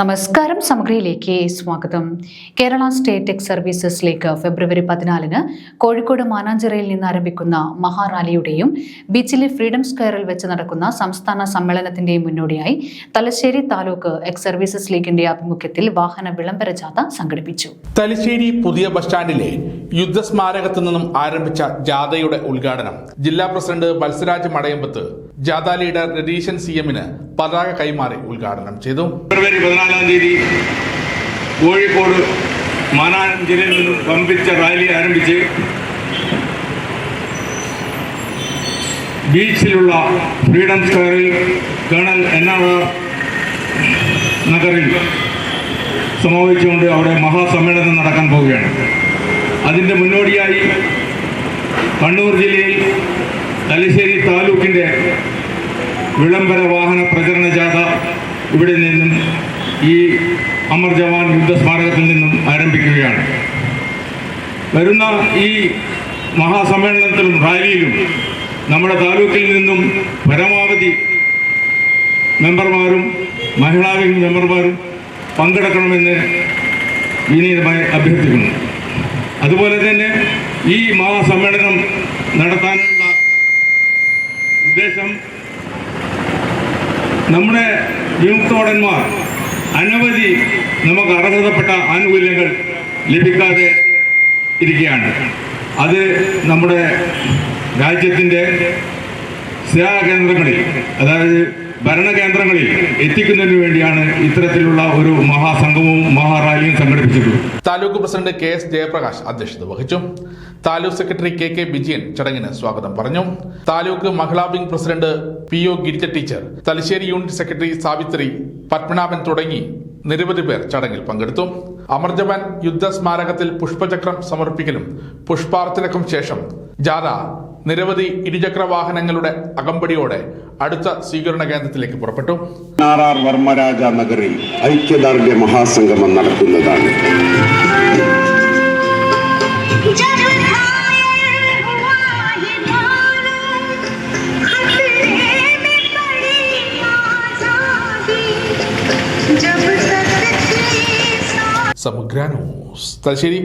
നമസ്കാരം സമഗ്രയിലേക്ക് സ്വാഗതം. കേരള സ്റ്റേറ്റ് ടെക് സർവീസസിലേക്ക് ഫെബ്രുവരി പതിനാലിന് കോഴിക്കോട് മാനാഞ്ചിറയിൽ നിന്ന് ആരംഭിക്കുന്ന മഹാറാലിയുടെയും ബീച്ചിലെ ഫ്രീഡം സ്ക്വയറിൽ വെച്ച് നടക്കുന്ന സംസ്ഥാന സമ്മേളനത്തിന്റെയും മുന്നോടിയായി തലശ്ശേരി താലൂക്ക് എക്സ് സർവീസസ് ലീഗിന്റെ ആഭിമുഖ്യത്തിൽ വാഹന വിളംബര ജാഥ സംഘടിപ്പിച്ചു. തലശ്ശേരി പുതിയ ബസ് സ്റ്റാൻഡിലെ യുദ്ധസ്മാരകത്തു നിന്നും ആരംഭിച്ച ജാഥയുടെ ഉദ്ഘാടനം ജില്ലാ പ്രസിഡന്റ് മത്സരാജ് മടയമ്പത്ത് ജാഥ ലീഡർ രതീശൻ സി എമ്മിന് പതാക കൈമാറി ഉദ്ഘാടനം ചെയ്തു. ഫെബ്രുവരി പതിനാലാം തീയതി കോഴിക്കോട് മാനാഞ്ചിറയിൽ നിന്നും പമ്പിച്ച റാലി ആരംഭിച്ച് ബീച്ചിലുള്ള ഫ്രീഡം സ്ക്വയറിൽ കേണൽ എൻ നഗറിൽ സമാപിച്ചുകൊണ്ട് അവിടെ മഹാസമ്മേളനം നടക്കാൻ പോവുകയാണ്. അതിന്റെ മുന്നോടിയായി കണ്ണൂർ ജില്ലയിൽ തലശ്ശേരി താലൂക്കിന്റെ വിളംബര വാഹന പ്രചരണ ജാഥ ഇവിടെ നിന്നും ഈ അമർ ജവാൻ യുദ്ധസ്മാരകത്തിൽ നിന്നും ആരംഭിക്കുകയാണ്. വരുന്ന ഈ മഹാസമ്മേളനത്തിലും റാലിയിലും നമ്മുടെ താലൂക്കിൽ നിന്നും പരമാവധി മെമ്പർമാരും മഹിളാ വിംഗ് മെമ്പർമാരും പങ്കെടുക്കണമെന്ന് വിനീതമായി അഭ്യർത്ഥിക്കുന്നു. അതുപോലെ തന്നെ ഈ മഹാസമ്മേളനം നമ്മുടെ വിമുക്തോടന്മാർ അനവധി നമുക്ക് അർഹതപ്പെട്ട ആനുകൂല്യങ്ങൾ ലഭിക്കാതെ ഇരിക്കുകയാണ്. അത് നമ്മുടെ രാജ്യത്തിന്റെ സേവാ കേന്ദ്രങ്ങളിൽ അതായത് ഭരണകേന്ദ്രങ്ങളിൽ എത്തിക്കുന്നതിന് വേണ്ടിയാണ് ഇത്തരത്തിലുള്ള ഒരു മഹാസംഗമവും മഹാറാലിയും സംഘടിപ്പിച്ചിട്ടുള്ളത് taluk president K S Jayaprakash അധ്യക്ഷത വഹിച്ചു. Taluk secretary K K Vijayan ചടങ്ങിന് സ്വാഗതം പറഞ്ഞു. താലൂക്ക് മഹിളാ wing president P O Girija teacher Thalassery unit secretary Savithri Padmanabhan തുടങ്ങി നിരവധി പേർ ചടങ്ങിൽ പങ്കെടുത്തു. അമർജവാൻ യുദ്ധ സ്മാരകത്തിൽ പുഷ്പചക്രം സമർപ്പിക്കലും പുഷ്പാർച്ചനക്കും ശേഷം ജാഥ നിരവധി ഇരുചക്ര വാഹനങ്ങളുടെ അകമ്പടിയോടെ അടുത്ത സ്വീകരണ കേന്ദ്രത്തിലേക്ക് പുറപ്പെട്ടു. വർമ്മരാജ നഗറിൽ ഐക്യദാർഢ്യ മഹാസംഗമം നടക്കുന്നതാണ്. സമഗ്ര ന്യൂസ്. തലശ്ശേരി.